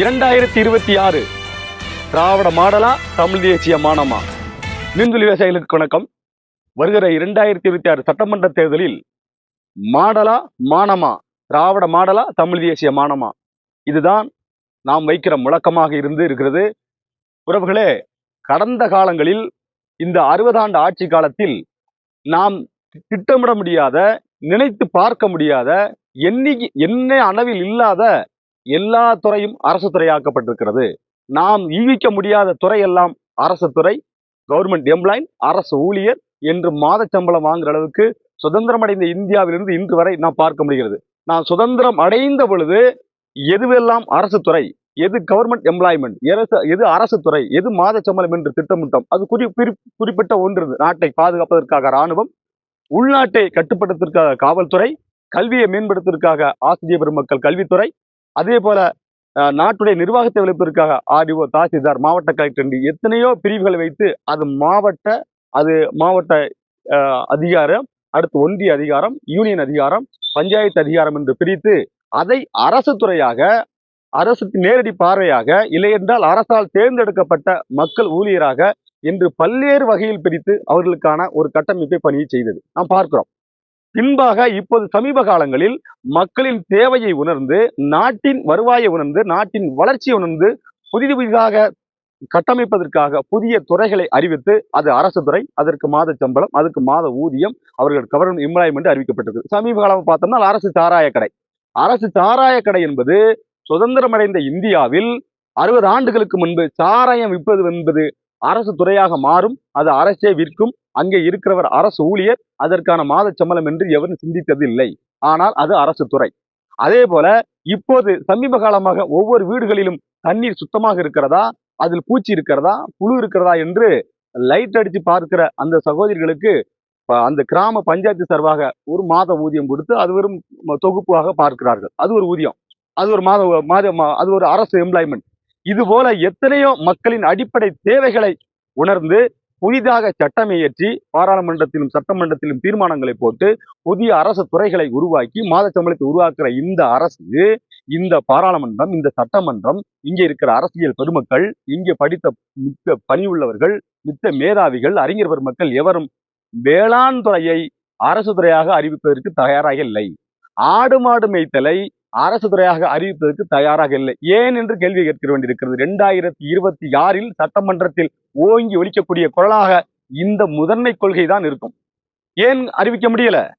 இரண்டாயிரத்தி இருபத்தி ஆறு. திராவிட மாடலா தமிழ் தேசிய மானமா? மீன்துளி விவசாயிகளுக்கு வணக்கம். வருகிற இரண்டாயிரத்தி இருபத்தி ஆறு சட்டமன்ற தேர்தலில் மாடலா மானமா? திராவிட மாடலா தமிழ் தேசிய மானமா? இதுதான் நாம் வைக்கிற முழக்கமாக இருந்து இருக்கிறது. உறவுகளே கடந்த காலங்களில் இந்த அறுபதாண்டு ஆட்சி காலத்தில் நாம் திட்டமிட முடியாத நினைத்து பார்க்க முடியாத எண்ணி என்ன அளவில் இல்லாத எல்லா துறையும் அரசு துறையாக்கப்பட்டிருக்கிறது. நாம் ஈவிக்க முடியாத துறையெல்லாம் அரசு துறை கவர்மெண்ட் எம்ப்ளாயின் அரசு ஊழியர் என்று மாத சம்பளம் வாங்குற அளவுக்கு சுதந்திரம் அடைந்த இந்தியாவிலிருந்து இன்று வரை நாம் பார்க்க முடிகிறது. நான் சுதந்திரம் அடைந்த பொழுது எதுவெல்லாம் அரசு துறை எது கவர்மெண்ட் எம்ப்ளாய்மெண்ட் எது அரசு துறை எது மாத சம்பளம் என்று திட்டமிட்டோம். அது குறி குறிப்பிட்ட ஒன்று. நாட்டை பாதுகாப்பதற்காக ராணுவம் உள்நாட்டை கட்டுப்படுத்துவதற்காக காவல்துறை கல்வியை மேம்படுத்துவதற்காக ஆசிரியர் பெருமக்கள் கல்வித்துறை அதே போல நாட்டுடைய நிர்வாகத்தை வளர்ப்பதற்காக ஆர்டிஓ தாசில்தார் மாவட்ட கலெக்டர் என்று எத்தனையோ பிரிவுகளை வைத்து அது மாவட்ட அது மாவட்ட அதிகாரம் அடுத்து ஒன்றிய அதிகாரம் யூனியன் அதிகாரம் பஞ்சாயத்து அதிகாரம் என்று பிரித்து அதை அரசு துறையாக அரசுக்கு நேரடி பார்வையாக இல்லையென்றால் அரசால் தேர்ந்தெடுக்கப்பட்ட மக்கள் ஊழியராக என்று பல்வேறு வகையில் பிரித்து அவர்களுக்கான ஒரு கட்டமைப்பை பணியை செய்தது. நாம் பார்க்கிறோம். பின்பாக இப்போது சமீப காலங்களில் மக்களின் தேவையை உணர்ந்து நாட்டின் வருவாயை உணர்ந்து நாட்டின் வளர்ச்சியை உணர்ந்து புதிது புதிதாக கட்டமைப்பதற்காக புதிய துறைகளை அறிவித்து அது அரசு துறை அதற்கு மாத சம்பளம் அதுக்கு மாத ஊதியம் அவர்கள் கவர்மெண்ட் எம்ப்ளாய்மெண்ட் அறிவிக்கப்பட்டது சமீப காலம் பார்த்தோம்னா அரசு சாராய கடை. அரசு சாராய கடை என்பது சுதந்திரமடைந்த இந்தியாவில் அறுபது ஆண்டுகளுக்கு முன்பு சாராயம் விற்பது என்பது அரசு துறையாக மாறும் அது அரசே விற்கும் அங்கே இருக்கிறவர் அரசு ஊழியர் அதற்கான மாத சம்பளம் என்று எவரும் சிந்தித்ததில்லை. ஆனால் அது அரசு துறை. அதே போல இப்போது சமீப காலமாக ஒவ்வொரு வீடுகளிலும் தண்ணீர் சுத்தமாக இருக்கிறதா அதில் பூச்சி இருக்கிறதா புழு இருக்கிறதா என்று லைட் அடித்து பார்க்கிற அந்த சகோதரிகளுக்கு அந்த கிராம பஞ்சாயத்து சார்பாக ஒரு மாத ஊதியம் கொடுத்து அது வெறும் தொகுப்பாக பார்க்கிறார்கள். அது ஒரு ஊதியம். அது ஒரு மாத மாத மா- அது ஒரு அரசு எம்ப்ளாய்மெண்ட் இது போல எத்தனையோ மக்களின் அடிப்படை தேவைகளை உணர்ந்து புதிதாக சட்டம் இயற்றி பாராளுமன்றத்திலும் சட்டமன்றத்திலும் தீர்மானங்களை போட்டு புதிய அரசு துறைகளை உருவாக்கி மாத சம்பளத்தை உருவாக்குற இந்த அரசு இந்த பாராளுமன்றம் இந்த சட்டமன்றம் இங்கே இருக்கிற அரசியல் பெருமக்கள் இங்கே படித்த மிக்க பணியுள்ளவர்கள் மித்த மேதாவிகள் அறிஞர் பெருமக்கள் எவரும் வேளாண் துறையை அரசு துறையாக அறிவிப்பதற்கு தயாராக இல்லை. ஆடு மாடு மேய்த்தலை அரசு துறையாக அறிவிப்பதற்கு தயாராக இல்லை. ஏன் என்று கேள்வி கேட்க வேண்டியிருக்கிறது. இரண்டாயிரத்தி இருபத்தி ஆறில் சட்டமன்றத்தில் ஓங்கி ஒலிக்கக்கூடிய குரலாக இந்த முதன்மை கொள்கை தான் இருக்கும். ஏன் அறிவிக்க முடியல?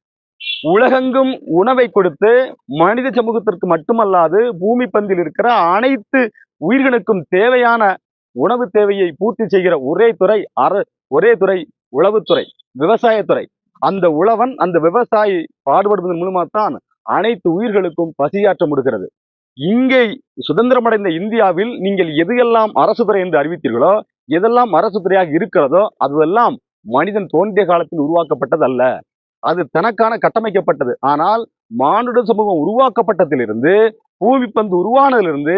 உலகெங்கும் உணவை கொடுத்து மனித சமூகத்திற்கு மட்டுமல்லாது பூமி பந்தில் இருக்கிற அனைத்து உயிர்களுக்கும் தேவையான உணவு தேவையை பூர்த்தி செய்கிற ஒரே துறை அர ஒரே துறை உளவுத்துறை விவசாயத்துறை. அந்த உழவன் அந்த விவசாயி பாடுபடுவதன் மூலமாகத்தான் அனைத்து உயிர்களுக்கும் பசியாற்ற முடிகிறது. இங்கே சுதந்திரமடைந்த இந்தியாவில் நீங்கள் எதையெல்லாம் அரசு துறை என்று அறிவித்தீர்களோ எதெல்லாம் அரசு துறையாக இருக்கிறதோ அதுவெல்லாம் மனிதன் தோன்றிய காலத்தில் உருவாக்கப்பட்டது அல்ல அது தனக்கான கட்டமைக்கப்பட்டது. ஆனால் மானுட சமூகம் உருவாக்கப்பட்டதிலிருந்து பூமி பந்து உருவானதிலிருந்து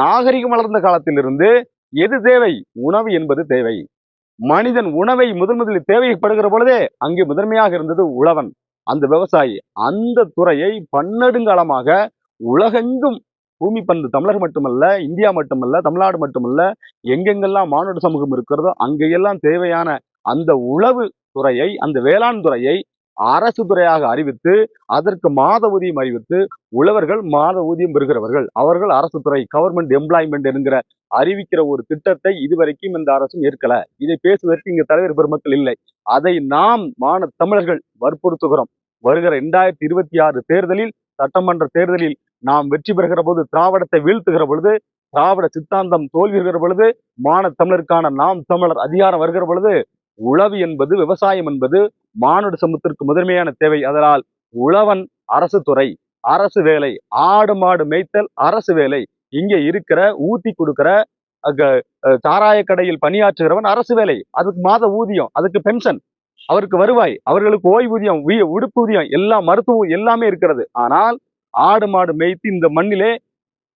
நாகரிகம் வளர்ந்த காலத்திலிருந்து எது தேவை? உணவு என்பது தேவை. மனிதன் உணவை முதன் முதலில் தேவைப்படுகிற பொழுதே அங்கே முதன்மையாக இருந்தது உழவன். அந்த விவசாயி அந்த துறையை பன்னெடுங்காலமாக உலகெங்கும் பூமி பந்து தமிழர் மட்டுமல்ல இந்தியா மட்டுமல்ல தமிழ்நாடு மட்டுமல்ல எங்கெங்கெல்லாம் மானுட சமூகம் இருக்கிறதோ அங்கெல்லாம் தேவையான அந்த உழவு துறையை அந்த வேளாண் துறையை அரசு துறையாக அறிவித்து அதற்கு மாத ஊதியம் அறிவித்து உழவர்கள் மாத ஊதியம் பெறுகிறவர்கள். அவர்கள் அரசு துறை கவர்மெண்ட் எம்ப்ளாய்மெண்ட் என்கிற அறிவிக்கிற ஒரு திட்டத்தை இதுவரைக்கும் இந்த அரசும் ஏற்கல. இதை பேசுவதற்கு இங்கு தலைவர் பெருமக்கள் இல்லை. அதை நாம் மான தமிழர்கள் வற்புறுத்துகிறோம். வருகிற இரண்டாயிரத்தி இருபத்தி ஆறு தேர்தலில் சட்டமன்ற தேர்தலில் நாம் வெற்றி பெறுகிற போது திராவிடத்தை வீழ்த்துகிற பொழுது திராவிட சித்தாந்தம் தோல்விகிற பொழுது மான தமிழருக்கான நாம் தமிழர் அதிகாரம் வருகிற பொழுது உழவு என்பது விவசாயம் என்பது மானுட சமூகத்திற்கு முதன்மையான தேவை அதனால் உழவன் அரசு துறை அரசு வேலை ஆடு மாடு மேய்த்தல் அரசு வேலை. இங்கே இருக்கிற ஊத்தி கொடுக்கிற அங்க, சாராய கடையில் பணியாற்றுகிறவன் அரசு வேலை. அதுக்கு மாத ஊதியம் அதுக்கு பென்ஷன் அவருக்கு வருவாய் அவர்களுக்கு ஓய்வூதியம் உய- உடுப்பூதியம் எல்லாம் மருத்துவம் எல்லாமே இருக்கிறது. ஆனால் ஆடு மாடு மேய்த்து இந்த மண்ணிலே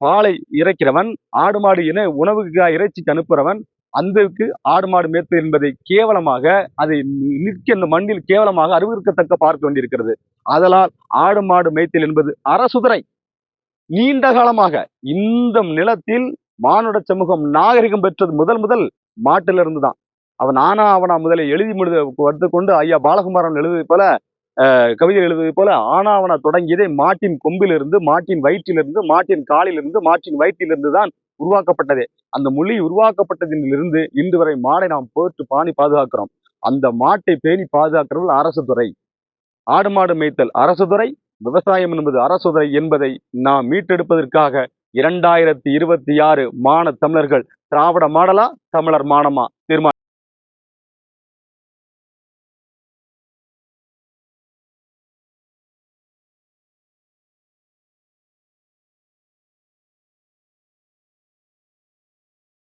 பாலை இறைக்கிறவன் ஆடு மாடு இன உணவுக்காக இறைச்சிக்கு அனுப்புறவன் அந்தக்கு ஆடு மாடு மேய்த்து என்பதை கேவலமாக அதை நிற்க இந்த மண்ணில் கேவலமாக அறிவிற்கத்தக்க பார்க்க வேண்டியிருக்கிறது. அதனால் ஆடு மாடு மேய்த்தல் என்பது அரசுதுறை நீண்ட காலமாக இந்த நிலத்தில் மானுட சமூகம் நாகரிகம் பெற்றது முதல் முதல் மாட்டிலிருந்து தான் அவன் ஆனா அவனா முதலை எழுதி முழுத வந்து கொண்டு ஐயா பாலகுமாரன் எழுதுவது போல கவிதை எழுதுவது போல ஆனாவனா தொடங்கியதை மாட்டின் கொம்பிலிருந்து மாட்டின் வயிற்றிலிருந்து மாட்டின் காலிலிருந்து மாட்டின் வயிற்றிலிருந்து தான் உருவாக்கப்பட்டதே. அந்த மொழி உருவாக்கப்பட்டதிலிருந்து இன்று வரை மாடை நாம் போட்டு பாணி பாதுகாக்கிறோம். அந்த மாட்டை பேணி பாதுகாக்கிறவர்கள் அரசு துறை. ஆடு மாடு மேய்த்தல் அரசு துறை விவசாயம் என்பது அரசு துறை என்பதை நாம் மீட்டெடுப்பதற்காக இரண்டாயிரத்தி இருபத்தி ஆறு மான தமிழர்கள் திராவிட மாடலா தமிழர் மானமா தீர்மானம்